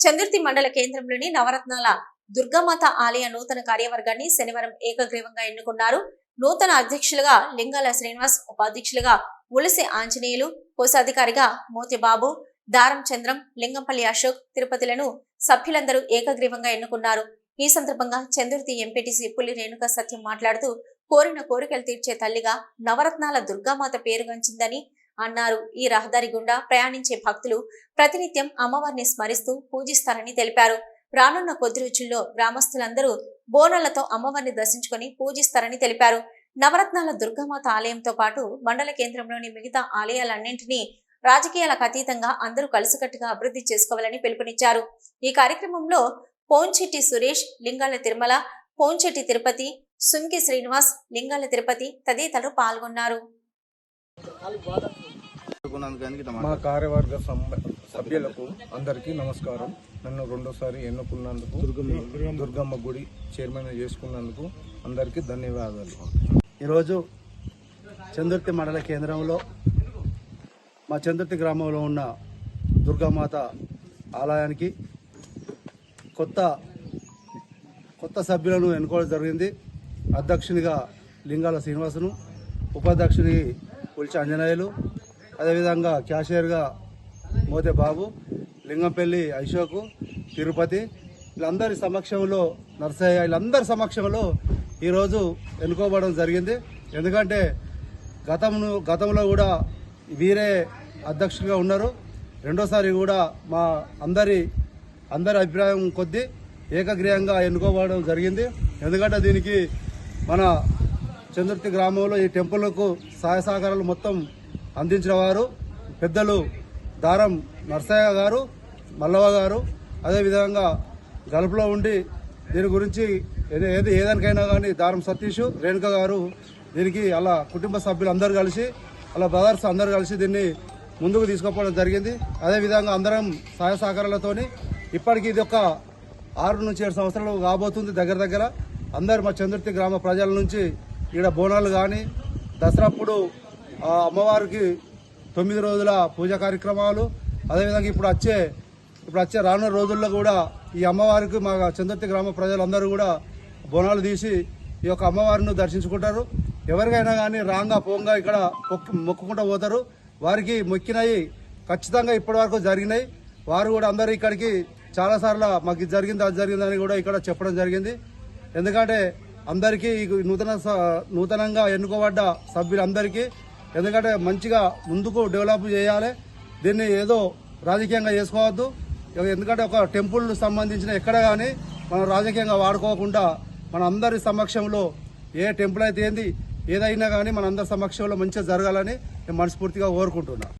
చందుర్తి మండల కేంద్రంలోని నవరత్నాల దుర్గామాత ఆలయ నూతన కార్యవర్గాన్ని శనివారం ఏకగ్రీవంగా ఎన్నుకున్నారు. నూతన అధ్యక్షులుగా లింగాల శ్రీనివాస్ ఉపాధ్యక్షులుగా ఉలసి ఆంజనేయులు కోశాధికారిగా మోతిబాబు దారం చంద్రం లింగంపల్లి అశోక్ తిరుపతిలను సభ్యులందరూ ఏకగ్రీవంగా ఎన్నుకున్నారు. ఈ సందర్భంగా చందుర్తి ఎంపీటీసీ పులి రేణుక సత్యం మాట్లాడుతూ కోరిన కోరికలు తీర్చే తల్లిగా నవరత్నాల దుర్గామాత పేరుగాంచిందని అన్నారు. ఈ రహదారి గుండా ప్రయాణించే భక్తులు ప్రతినిత్యం అమ్మవారిని స్మరిస్తూ పూజిస్తారని తెలిపారు. రానున్న కొద్ది రోజుల్లో గ్రామస్తులందరూ బోనాలతో అమ్మవారిని దర్శించుకొని పూజిస్తారని తెలిపారు. నవరత్నాల దుర్గామాత ఆలయంతో పాటు మండల కేంద్రంలోని మిగతా ఆలయాలన్నింటినీ రాజకీయాలకు అతీతంగా అందరూ కలిసికట్టుగా అభివృద్ధి చేసుకోవాలని పిలుపునిచ్చారు. ఈ కార్యక్రమంలో పోంచెట్టి సురేష్ లింగాల తిరుమల పోంచెట్టి తిరుపతి సుంకి శ్రీనివాస్ లింగాల తిరుపతి తదితరులు పాల్గొన్నారు. మా కార్యవర్గ సభ్యులకు అందరికీ నమస్కారం. నన్ను రెండోసారి ఎన్నుకున్నందుకు దుర్గమ్మ గుడి చైర్మన్ చేసుకున్నందుకు అందరికీ ధన్యవాదాలు. ఈరోజు చందుర్తి మండల కేంద్రంలో మా చందుర్తి గ్రామంలో ఉన్న దుర్గామాత ఆలయానికి కొత్త కొత్త సభ్యులను ఎన్నుకోవడం జరిగింది. అధ్యక్షునిగా లింగాల శ్రీనివాసును ఉపాధ్యక్షుని పులిచి అంజనేయులు అదేవిధంగా క్యాషియర్గా మోతే బాబు లింగంపల్లి అశోకు తిరుపతి వీళ్ళందరి సమక్షంలో నర్సయ్య వీళ్ళందరి సమక్షంలో ఈరోజు ఎన్నుకోవడం జరిగింది. ఎందుకంటే గతమును గతంలో కూడా వీరే అధ్యక్షులుగా ఉన్నారు. రెండోసారి కూడా మా అందరి అందరి అభిప్రాయం కొద్దీ ఏకగ్రీయంగా ఎన్నుకోవడం జరిగింది. ఎందుకంటే దీనికి మన చంద్రుతి గ్రామంలో ఈ టెంపుల్కు సహాయ సహకారాలు మొత్తం అందించిన వారు పెద్దలు దారం నర్సయ్య గారు మల్లవ గారు. అదేవిధంగా గల్ఫ్లో ఉండి దీని గురించి ఏది ఏది ఏదానికైనా కానీ దారం సతీష్ రేణుక గారు దీనికి అలా కుటుంబ సభ్యులు అందరూ కలిసి అలా బ్రదర్స్ అందరూ కలిసి దీన్ని ముందుకు తీసుకుపోవడం జరిగింది. అదేవిధంగా అందరం సహాయ సహకారాలతోని ఇప్పటికీ ఇది ఒక ఆరు నుంచి ఏడు సంవత్సరాలు కాబోతుంది దగ్గర దగ్గర. అందరు మా చంద్రుతి గ్రామ ప్రజల నుంచి ఇక్కడ బోనాలు కానీ దసరాప్పుడు ఆ అమ్మవారికి తొమ్మిది రోజుల పూజా కార్యక్రమాలు అదేవిధంగా ఇప్పుడు వచ్చే ఇప్పుడు వచ్చే రానున్న రోజుల్లో కూడా ఈ అమ్మవారికి మా చందర్తి గ్రామ ప్రజలందరూ కూడా బోనాలు తీసి ఈ యొక్క అమ్మవారిని దర్శించుకుంటారు. ఎవరికైనా కానీ రాంగా పోంగా ఇక్కడ మొక్కు- మొక్కుకుంటూ పోతారు. వారికి మొక్కినవి ఖచ్చితంగా ఇప్పటివరకు జరిగినాయి. వారు కూడా అందరూ ఇక్కడికి చాలాసార్లు మాకు ఇది జరిగింది అది జరిగిందని కూడా ఇక్కడ చెప్పడం జరిగింది. ఎందుకంటే అందరికీ నూతన స- నూతనంగా ఎన్నుకోబడ్డ సభ్యులందరికీ ఎందుకంటే మంచిగా ముందుకు డెవలప్ చేయాలి. దీన్ని ఏదో రాజకీయంగా చేసుకోవద్దు. ఎందుకంటే ఒక టెంపుల్ సంబంధించిన ఎక్కడ కానీ మనం రాజకీయంగా వాడుకోకుండా మన అందరి సమక్షంలో ఏ టెంపుల్ అయితే ఏంది ఏదైనా కానీ మన అందరి సమక్షంలో మంచిగా జరగాలని నేను మనస్ఫూర్తిగా కోరుకుంటున్నాను